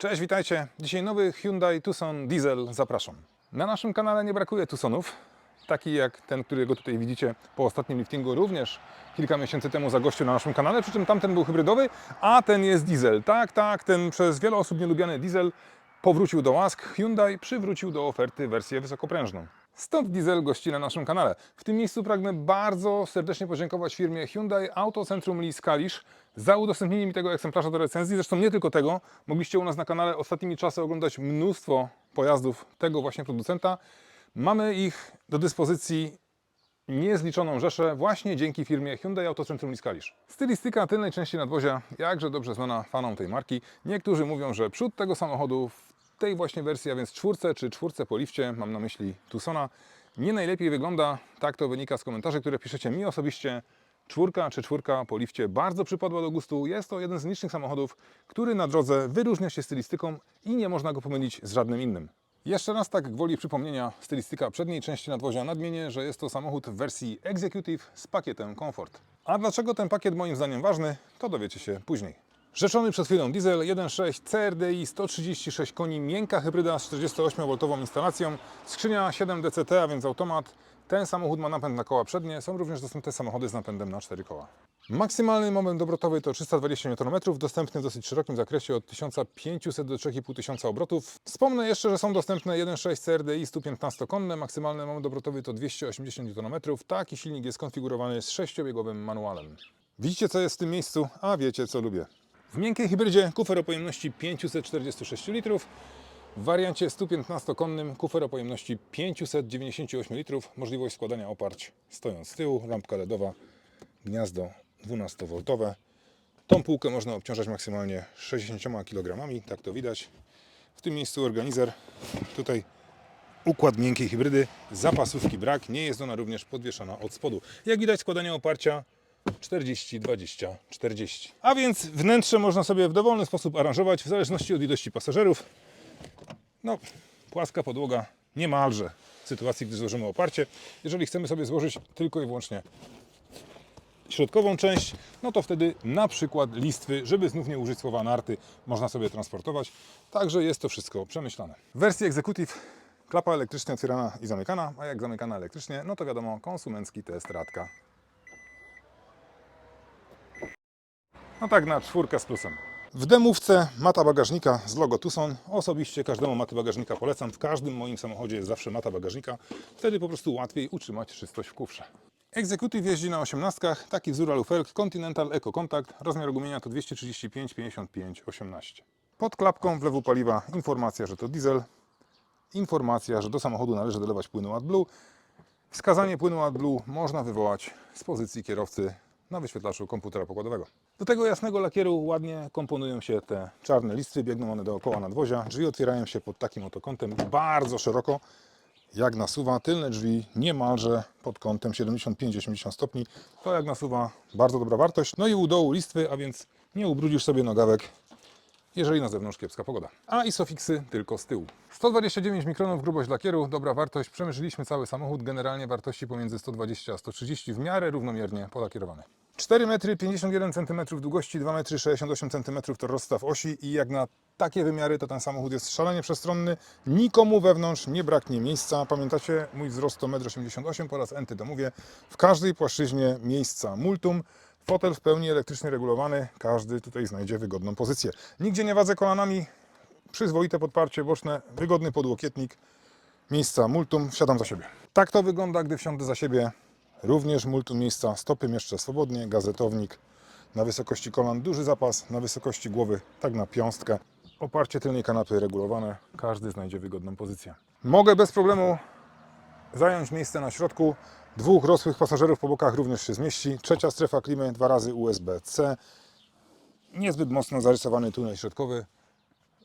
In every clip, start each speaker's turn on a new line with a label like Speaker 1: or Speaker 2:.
Speaker 1: Cześć, witajcie. Dzisiaj nowy Hyundai Tucson Diesel. Zapraszam. Na naszym kanale nie brakuje Tucsonów, taki jak ten, którego tutaj widzicie po ostatnim liftingu, również kilka miesięcy temu zagościł na naszym kanale, przy czym tamten był hybrydowy, a ten jest diesel. Tak, tak, ten przez wiele osób nielubiany diesel powrócił do łask. Hyundai przywrócił do oferty wersję wysokoprężną. Stąd diesel gości na naszym kanale. W tym miejscu pragnę bardzo serdecznie podziękować firmie Hyundai Autocentrum Lis Kalisz za udostępnienie mi tego egzemplarza do recenzji. Zresztą nie tylko tego. Mogliście u nas na kanale ostatnimi czasy oglądać mnóstwo pojazdów tego właśnie producenta. Mamy ich do dyspozycji niezliczoną rzeszę właśnie dzięki firmie Hyundai Autocentrum Lis Kalisz. Stylistyka tylnej części nadwozia jakże dobrze znana fanom tej marki. Niektórzy mówią, że przód tego samochodu tej właśnie wersji, a więc czwórce czy czwórce po lifcie, mam na myśli Tucsona, nie najlepiej wygląda. Tak to wynika z komentarzy, które piszecie mi osobiście. Czwórka czy czwórka po lifcie bardzo przypadła do gustu. Jest to jeden z licznych samochodów, który na drodze wyróżnia się stylistyką i nie można go pomylić z żadnym innym. Jeszcze raz tak gwoli przypomnienia, stylistyka przedniej części nadwozia nadmienię, że jest to samochód w wersji Executive z pakietem Comfort. A dlaczego ten pakiet moim zdaniem ważny, to dowiecie się później. Rzeczony przed chwilą diesel 1.6 CRDI 136 koni, miękka hybryda z 48V instalacją, skrzynia 7 DCT, a więc automat. Ten samochód ma napęd na koła przednie, są również dostępne samochody z napędem na 4 koła. Maksymalny moment obrotowy to 320 Nm, dostępny w dosyć szerokim zakresie od 1500 do 3500 obrotów. Wspomnę jeszcze, że są dostępne 1.6 CRDI 115-konne, maksymalny moment obrotowy to 280 Nm. Taki silnik jest skonfigurowany z 6-biegowym manualem. Widzicie co jest w tym miejscu, a wiecie co lubię. W miękkiej hybrydzie kufer o pojemności 546 litrów, w wariancie 115-konnym kufer o pojemności 598 litrów, możliwość składania oparć stojąc z tyłu, lampka LEDowa, gniazdo 12V. Tą półkę można obciążać maksymalnie 60 kg, tak to widać. W tym miejscu organizer, tutaj układ miękkiej hybrydy, zapasówki brak, nie jest ona również podwieszana od spodu. Jak widać składanie oparcia 40, 20, 40. A więc wnętrze można sobie w dowolny sposób aranżować w zależności od ilości pasażerów. No, płaska podłoga niemalże w sytuacji, gdy złożymy oparcie. Jeżeli chcemy sobie złożyć tylko i wyłącznie środkową część, no to wtedy na przykład listwy, żeby znów nie użyć słowa narty, można sobie transportować. Także jest to wszystko przemyślane. W wersji Executive klapa elektrycznie otwierana i zamykana, a jak zamykana elektrycznie, no to wiadomo, konsumencki test radka. No tak na czwórkę z plusem. W demówce mata bagażnika z logo Tucson. Osobiście każdemu maty bagażnika polecam. W każdym moim samochodzie jest zawsze mata bagażnika. Wtedy po prostu łatwiej utrzymać czystość w kufrze. Executive jeździ na 18, taki wzór alufelg Continental Eco Contact, rozmiar gumienia to 235 55 18. Pod klapką w paliwa informacja, że to diesel, informacja, że do samochodu należy dolewać płynu AdBlue. Wskazanie płynu AdBlue można wywołać z pozycji kierowcy na wyświetlaczu komputera pokładowego. Do tego jasnego lakieru ładnie komponują się te czarne listwy, biegną one dookoła nadwozia. Drzwi otwierają się pod takim oto kątem bardzo szeroko, jak nasuwa. Tylne drzwi niemalże pod kątem 75-80 stopni. To jak nasuwa bardzo dobra wartość. No i u dołu listwy, a więc nie ubrudzisz sobie nogawek jeżeli na zewnątrz kiepska pogoda. A isofiksy tylko z tyłu. 129 mikronów grubość lakieru, dobra wartość. Przemierzyliśmy cały samochód, generalnie wartości pomiędzy 120 a 130, w miarę równomiernie polakierowany. 4 metry 51 cm długości, 2 metry 68 cm to rozstaw osi i jak na takie wymiary to ten samochód jest szalenie przestronny. Nikomu wewnątrz nie braknie miejsca. Pamiętacie, mój wzrost to 1,88 m po raz enty to mówię. W każdej płaszczyźnie miejsca multum. Fotel w pełni elektrycznie regulowany, każdy tutaj znajdzie wygodną pozycję. Nigdzie nie wadzę kolanami, przyzwoite podparcie boczne, wygodny podłokietnik, miejsca multum, wsiadam za siebie. Tak to wygląda, gdy wsiądę za siebie. Również multum miejsca, stopy mieszczę swobodnie, gazetownik na wysokości kolan, duży zapas, na wysokości głowy, tak na piąstkę. Oparcie tylnej kanapy regulowane, każdy znajdzie wygodną pozycję. Mogę bez problemu zająć miejsce na środku. Dwóch rosłych pasażerów po bokach również się zmieści. Trzecia strefa klimy, dwa razy USB-C. Niezbyt mocno zarysowany tunel środkowy.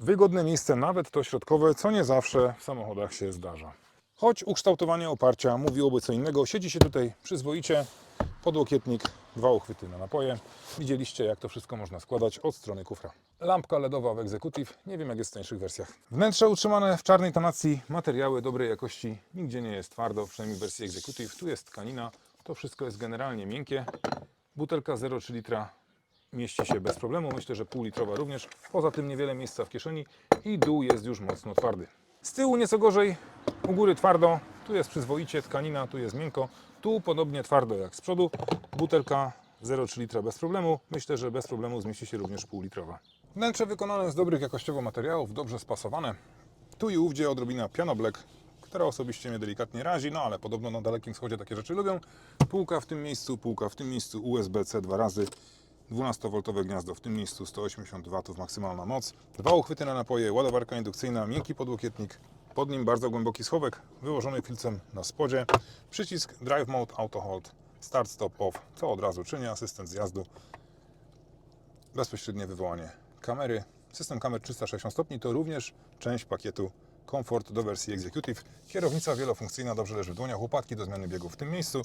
Speaker 1: Wygodne miejsce, nawet to środkowe, co nie zawsze w samochodach się zdarza. Choć ukształtowanie oparcia mówiłoby co innego, siedzi się tutaj przyzwoicie. Podłokietnik, dwa uchwyty na napoje. Widzieliście, jak to wszystko można składać od strony kufra. Lampka LEDowa w Executive, nie wiem jak jest w tańszych wersjach. Wnętrze utrzymane w czarnej tonacji, materiały dobrej jakości, nigdzie nie jest twardo, przynajmniej w wersji Executive. Tu jest tkanina, to wszystko jest generalnie miękkie. Butelka 0,3 litra mieści się bez problemu. Myślę, że półlitrowa również. Poza tym niewiele miejsca w kieszeni i dół jest już mocno twardy. Z tyłu nieco gorzej, u góry twardo. Tu jest przyzwoicie tkanina, tu jest miękko. Tu podobnie twardo jak z przodu. Butelka 0,3 litra bez problemu. Myślę, że bez problemu zmieści się również półlitrowa. Wnętrze wykonane z dobrych jakościowo materiałów, dobrze spasowane. Tu i ówdzie odrobina piano black, która osobiście mnie delikatnie razi, no ale podobno na Dalekim Wschodzie takie rzeczy lubią. Półka w tym miejscu, półka w tym miejscu, USB-C dwa razy, 12V gniazdo w tym miejscu, 180 W maksymalna moc, dwa uchwyty na napoje, ładowarka indukcyjna, miękki podłokietnik, pod nim bardzo głęboki schowek, wyłożony filcem na spodzie, przycisk Drive Mode Auto Hold, Start Stop Off, co od razu czyni asystent zjazdu, bezpośrednie wywołanie kamery. System kamer 360 stopni to również część pakietu Comfort do wersji Executive. Kierownica wielofunkcyjna dobrze leży w dłoniach, łopatki do zmiany biegów w tym miejscu.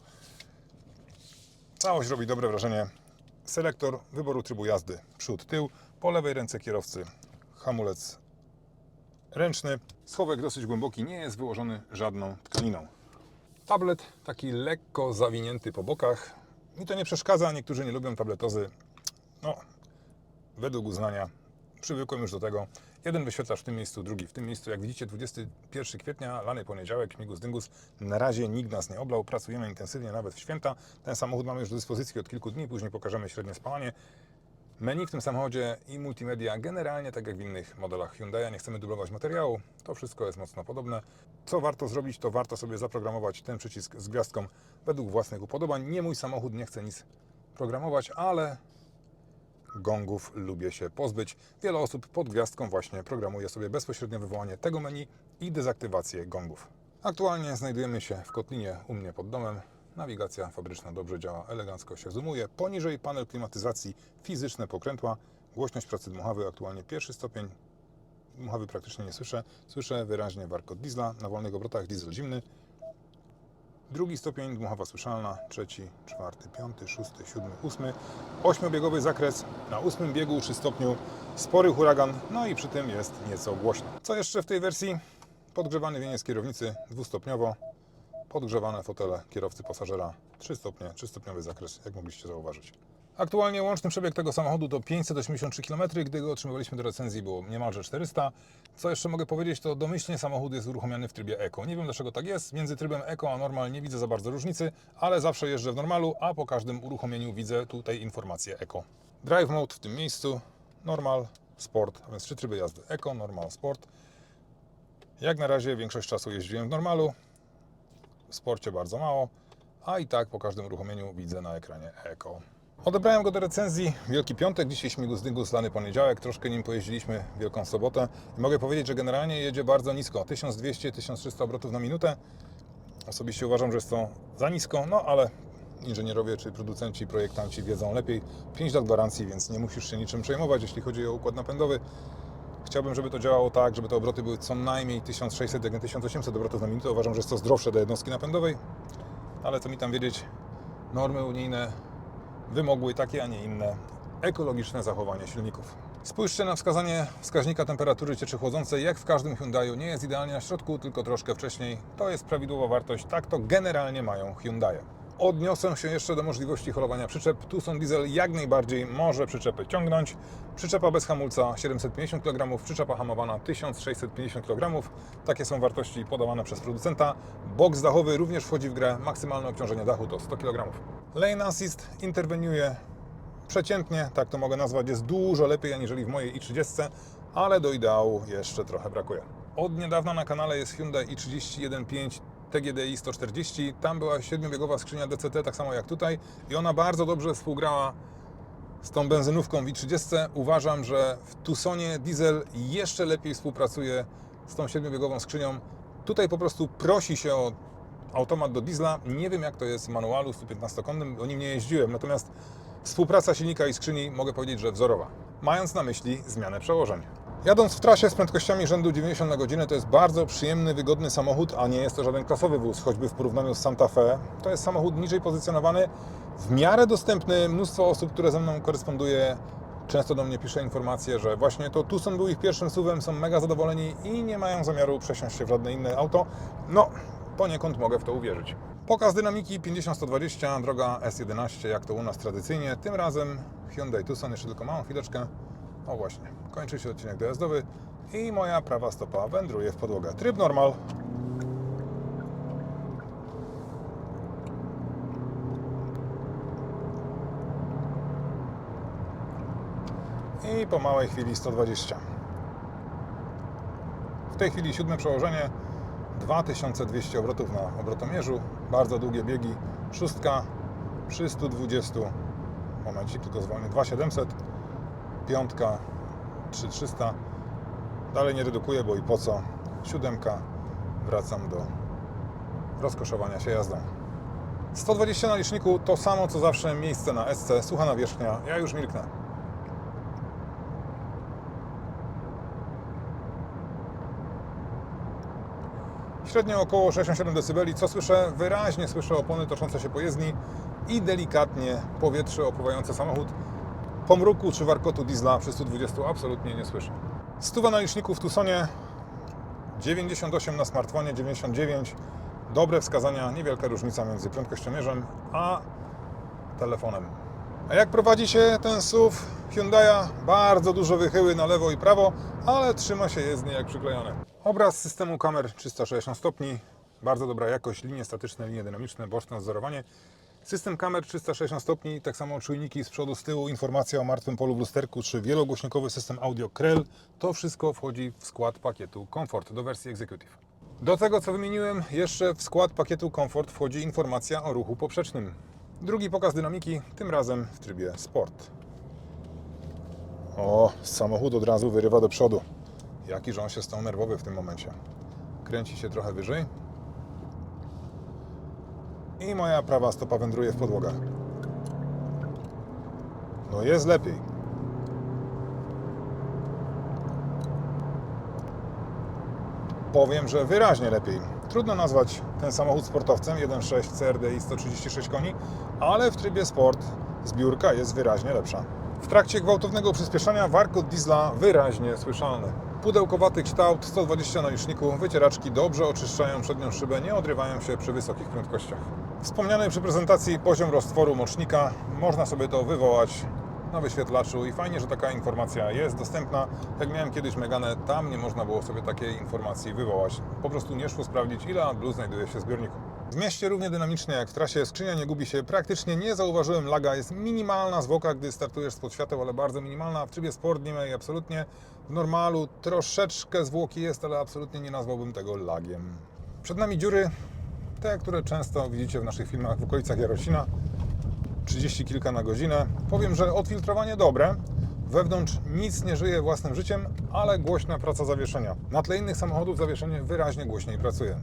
Speaker 1: Całość robi dobre wrażenie. Selektor wyboru trybu jazdy przód, tył. Po lewej ręce kierowcy hamulec ręczny. Schowek dosyć głęboki, nie jest wyłożony żadną tkaniną. Tablet taki lekko zawinięty po bokach. Mi to nie przeszkadza, niektórzy nie lubią tabletozy. No, według uznania przywykłem już do tego. Jeden wyświetlacz w tym miejscu, drugi w tym miejscu. Jak widzicie, 21 kwietnia, lany poniedziałek, śmigus dyngus. Na razie nikt nas nie oblał, pracujemy intensywnie nawet w święta. Ten samochód mamy już do dyspozycji od kilku dni, później pokażemy średnie spalanie. Menu w tym samochodzie i multimedia generalnie tak jak w innych modelach Hyundai, nie chcemy dublować materiału, to wszystko jest mocno podobne. Co warto zrobić, to warto sobie zaprogramować ten przycisk z gwiazdką według własnych upodobań. Nie mój samochód nie chce nic programować, ale gongów lubię się pozbyć. Wiele osób pod gwiazdką właśnie programuje sobie bezpośrednie wywołanie tego menu i dezaktywację gongów. Aktualnie znajdujemy się w kotlinie u mnie pod domem. Nawigacja fabryczna dobrze działa, elegancko się zoomuje. Poniżej panel klimatyzacji, fizyczne pokrętła, głośność pracy dmuchawy aktualnie pierwszy stopień. Dmuchawy praktycznie nie słyszę. Słyszę wyraźnie warkot diesla na wolnych obrotach, diesel zimny. Drugi stopień dmuchawa słyszalna, trzeci, czwarty, piąty, szósty, siódmy, ósmy. Ośmiobiegowy zakres na ósmym biegu przy stopniu spory huragan, no i przy tym jest nieco głośno. Co jeszcze w tej wersji? Podgrzewany wieniec kierownicy dwustopniowo, podgrzewane fotele kierowcy pasażera 3 stopnie, 3-stopniowy zakres, jak mogliście zauważyć. Aktualnie łączny przebieg tego samochodu to 583 km, gdy go otrzymywaliśmy do recenzji było niemalże 400. Co jeszcze mogę powiedzieć, to domyślnie samochód jest uruchomiony w trybie Eco. Nie wiem dlaczego tak jest, między trybem Eco a Normal nie widzę za bardzo różnicy, ale zawsze jeżdżę w normalu, a po każdym uruchomieniu widzę tutaj informację Eco. Drive Mode w tym miejscu, Normal, Sport, a więc trzy tryby jazdy Eco, Normal, Sport. Jak na razie większość czasu jeździłem w normalu, w sporcie bardzo mało, a i tak po każdym uruchomieniu widzę na ekranie Eco. Odebrałem go do recenzji Wielki Piątek, dzisiaj śmigus dygus, lany poniedziałek, troszkę nim pojeździliśmy Wielką Sobotę i mogę powiedzieć, że generalnie jedzie bardzo nisko, 1200-1300 obrotów na minutę. Osobiście uważam, że jest to za nisko, no ale inżynierowie czy producenci, projektanci wiedzą lepiej. 5 lat gwarancji, więc nie musisz się niczym przejmować, jeśli chodzi o układ napędowy. Chciałbym, żeby to działało tak, żeby te obroty były co najmniej 1600, jak nie 1800 obrotów na minutę. Uważam, że jest to zdrowsze dla jednostki napędowej, ale co mi tam wiedzieć, normy unijne wymogły takie, a nie inne ekologiczne zachowanie silników. Spójrzcie na wskazanie wskaźnika temperatury cieczy chłodzącej. Jak w każdym Hyundaiu nie jest idealnie na środku, tylko troszkę wcześniej. To jest prawidłowa wartość. Tak to generalnie mają Hyundai. Odniosę się jeszcze do możliwości holowania przyczep. Tucson Diesel jak najbardziej może przyczepy ciągnąć. Przyczepa bez hamulca 750 kg, przyczepa hamowana 1650 kg. Takie są wartości podawane przez producenta. Boks dachowy również wchodzi w grę. Maksymalne obciążenie dachu to 100 kg. Lane Assist interweniuje przeciętnie, tak to mogę nazwać, jest dużo lepiej aniżeli w mojej i30, ale do ideału jeszcze trochę brakuje. Od niedawna na kanale jest Hyundai i31.5 TGDI 140. Tam była 7-biegowa skrzynia DCT, tak samo jak tutaj, i ona bardzo dobrze współgrała z tą benzynówką w i30. Uważam, że w Tucsonie diesel jeszcze lepiej współpracuje z tą 7-biegową skrzynią. Tutaj po prostu prosi się o automat do diesla. Nie wiem jak to jest w manualu 115-konnym, o nim nie jeździłem, natomiast współpraca silnika i skrzyni mogę powiedzieć, że wzorowa. Mając na myśli zmianę przełożeń. Jadąc w trasie z prędkościami rzędu 90 na godzinę to jest bardzo przyjemny, wygodny samochód, a nie jest to żaden klasowy wóz, choćby w porównaniu z Santa Fe. To jest samochód niżej pozycjonowany, w miarę dostępny. Mnóstwo osób, które ze mną koresponduje, często do mnie pisze informacje, że właśnie to Tucson był ich pierwszym suwem, są mega zadowoleni i nie mają zamiaru przesiąść się w żadne inne auto. No, poniekąd mogę w to uwierzyć. Pokaz dynamiki 50-120, droga S11, jak to u nas tradycyjnie. Tym razem Hyundai Tucson, jeszcze tylko małą chwileczkę. O właśnie, kończy się odcinek dojazdowy i moja prawa stopa wędruje w podłogę. Tryb normal. I po małej chwili 120. W tej chwili siódme przełożenie, 2200 obrotów na obrotomierzu, bardzo długie biegi, szóstka przy 120, momencik tylko zwolnię, 2700, piątka 3300, dalej nie redukuję, bo i po co, siódemka, wracam do rozkoszowania się jazdą. 120 na liczniku to samo co zawsze miejsce na SC, sucha nawierzchnia, ja już milknę. Średnio około 67 dB. Co słyszę? Wyraźnie słyszę opony toczące się po jezdni i delikatnie powietrze opływające samochód. Pomruku czy warkotu diesla przy 120 absolutnie nie słyszę. Stuwa na liczniku w Tucsonie, 98 na smartfonie, 99. Dobre wskazania, niewielka różnica między prędkościomierzem a telefonem. A jak prowadzi się ten SUV Hyundai'a? Bardzo dużo wychyły na lewo i prawo, ale trzyma się jezdnie jak przyklejone. Obraz systemu kamer 360 stopni, bardzo dobra jakość, linie statyczne, linie dynamiczne, boczne nadzorowanie. System kamer 360 stopni, tak samo czujniki z przodu, z tyłu, informacja o martwym polu w lusterku, czy wielogłośnikowy system audio Krell. To wszystko wchodzi w skład pakietu Comfort do wersji Executive. Do tego, co wymieniłem, jeszcze w skład pakietu Comfort wchodzi informacja o ruchu poprzecznym. Drugi pokaz dynamiki, tym razem w trybie Sport. O, samochód od razu wyrywa do przodu. Jakiż on się stał nerwowy w tym momencie. Kręci się trochę wyżej. I moja prawa stopa wędruje w podłogę. No jest lepiej. Powiem, że wyraźnie lepiej. Trudno nazwać ten samochód sportowcem 1.6 CRDI 136 koni, ale w trybie sport zbiórka jest wyraźnie lepsza. W trakcie gwałtownego przyspieszania warkot diesla wyraźnie słyszalny. Pudełkowaty kształt, 120 na liczniku, wycieraczki dobrze oczyszczają przednią szybę, nie odrywają się przy wysokich prędkościach. Wspomniany przy prezentacji poziom roztworu mocznika, można sobie to wywołać na wyświetlaczu i fajnie, że taka informacja jest dostępna. Jak miałem kiedyś Meganę, tam nie można było sobie takiej informacji wywołać. Po prostu nie szło sprawdzić, ile AdBlue znajduje się w zbiorniku. W mieście równie dynamicznie jak w trasie, skrzynia nie gubi się, praktycznie nie zauważyłem laga, jest minimalna zwłoka, gdy startujesz spod świateł, ale bardzo minimalna. W trybie sport nie ma jej absolutnie. W normalu troszeczkę zwłoki jest, ale absolutnie nie nazwałbym tego lagiem. Przed nami dziury, te, które często widzicie w naszych filmach w okolicach Jarocina. 30 kilka na godzinę. Powiem, że odfiltrowanie dobre. Wewnątrz nic nie żyje własnym życiem, ale głośna praca zawieszenia. Na tle innych samochodów zawieszenie wyraźnie głośniej pracuje.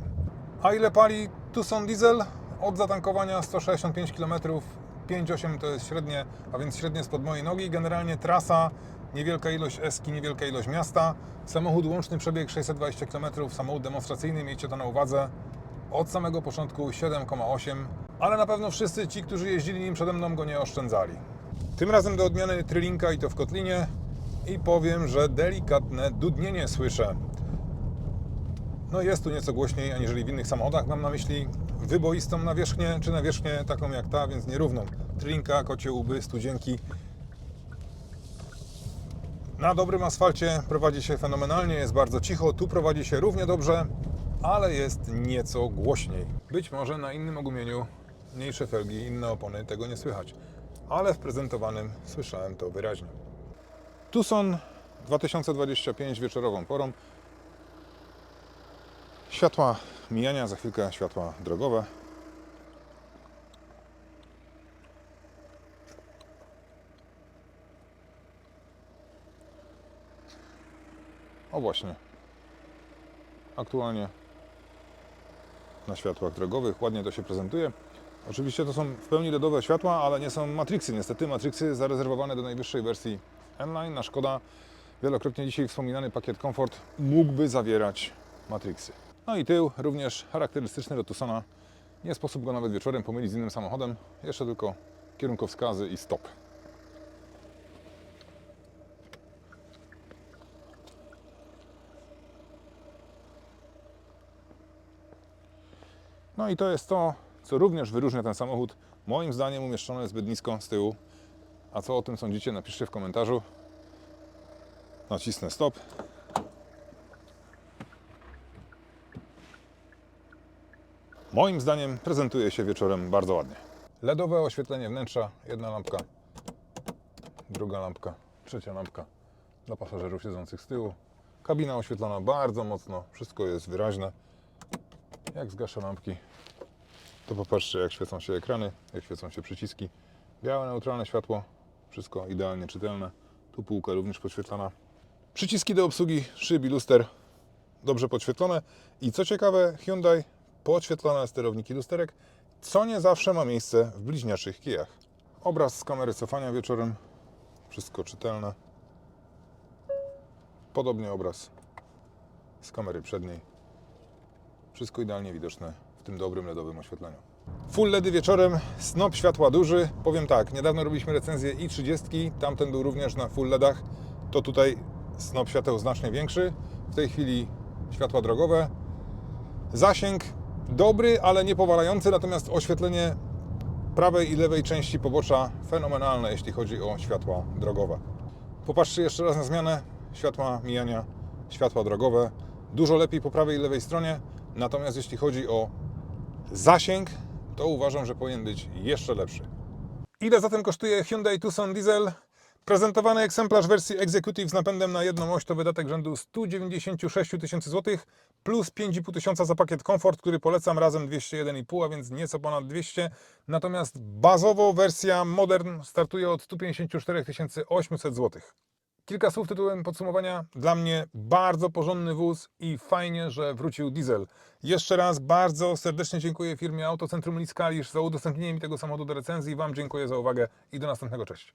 Speaker 1: A ile pali Tucson Diesel? Od zatankowania 165 km, 5,8 to jest średnie, a więc średnie spod mojej nogi. Generalnie trasa, niewielka ilość eski, niewielka ilość miasta. Samochód łączny przebieg 620 km, samochód demonstracyjny, miejcie to na uwadze. Od samego początku 7,8, ale na pewno wszyscy ci, którzy jeździli nim przede mną, go nie oszczędzali. Tym razem do odmiany Trylinka i to w Kotlinie i powiem, że delikatne dudnienie słyszę. No jest tu nieco głośniej aniżeli w innych samochodach. Mam na myśli wyboistą nawierzchnię, czy nawierzchnię taką jak ta, więc nierówną. Trylinka, kocie łby, studzienki. Na dobrym asfalcie prowadzi się fenomenalnie, jest bardzo cicho. Tu prowadzi się równie dobrze, ale jest nieco głośniej. Być może na innym ogumieniu, mniejsze felgi, inne opony, tego nie słychać. Ale w prezentowanym słyszałem to wyraźnie. Tucson 2025 wieczorową porą. Światła mijania, za chwilkę światła drogowe. O właśnie. Aktualnie na światłach drogowych. Ładnie to się prezentuje. Oczywiście to są w pełni LEDowe światła, ale nie są matrixy. Niestety matrixy zarezerwowane do najwyższej wersji N-Line. Na szkoda. Wielokrotnie dzisiaj wspominany pakiet Comfort mógłby zawierać matrixy. No i tył również charakterystyczny do Tucsona. Nie sposób go nawet wieczorem pomylić z innym samochodem. Jeszcze tylko kierunkowskazy i stop. No i to jest to, co również wyróżnia ten samochód. Moim zdaniem umieszczony zbyt nisko z tyłu. A co o tym sądzicie, napiszcie w komentarzu. Nacisnę stop. Moim zdaniem prezentuje się wieczorem bardzo ładnie. LEDowe oświetlenie wnętrza, jedna lampka, druga lampka, trzecia lampka dla pasażerów siedzących z tyłu. Kabina oświetlona bardzo mocno, wszystko jest wyraźne. Jak zgaszę lampki, to popatrzcie jak świecą się ekrany, jak świecą się przyciski. Białe, neutralne światło, wszystko idealnie czytelne. Tu półka również podświetlana. Przyciski do obsługi szyb i luster dobrze podświetlone. I co ciekawe, Hyundai podświetlone sterowniki lusterek, co nie zawsze ma miejsce w bliźniaczych kijach. Obraz z kamery cofania wieczorem, wszystko czytelne. Podobnie obraz z kamery przedniej. Wszystko idealnie widoczne w tym dobrym LEDowym oświetleniu. Full LEDy wieczorem, snop światła duży. Powiem tak, niedawno robiliśmy recenzję i30, tamten był również na full LEDach. To tutaj snop świateł znacznie większy. W tej chwili światła drogowe. Zasięg dobry, ale nie powalający, natomiast oświetlenie prawej i lewej części pobocza fenomenalne, jeśli chodzi o światła drogowe. Popatrzcie jeszcze raz na zmianę światła mijania, światła drogowe. Dużo lepiej po prawej i lewej stronie, natomiast jeśli chodzi o zasięg, to uważam, że powinien być jeszcze lepszy. Ile zatem kosztuje Hyundai Tucson Diesel? Prezentowany egzemplarz wersji Executive z napędem na jedną oś to wydatek rzędu 196 tysięcy złotych plus 5,5 tysiąca za pakiet komfort, który polecam razem 201,5, a więc nieco ponad 200. Natomiast bazowo wersja Modern startuje od 154 800 złotych. Kilka słów tytułem podsumowania. Dla mnie bardzo porządny wóz i fajnie, że wrócił diesel. Jeszcze raz bardzo serdecznie dziękuję firmie Autocentrum Liskalisz za udostępnienie mi tego samochodu do recenzji. Wam dziękuję za uwagę i do następnego. Cześć.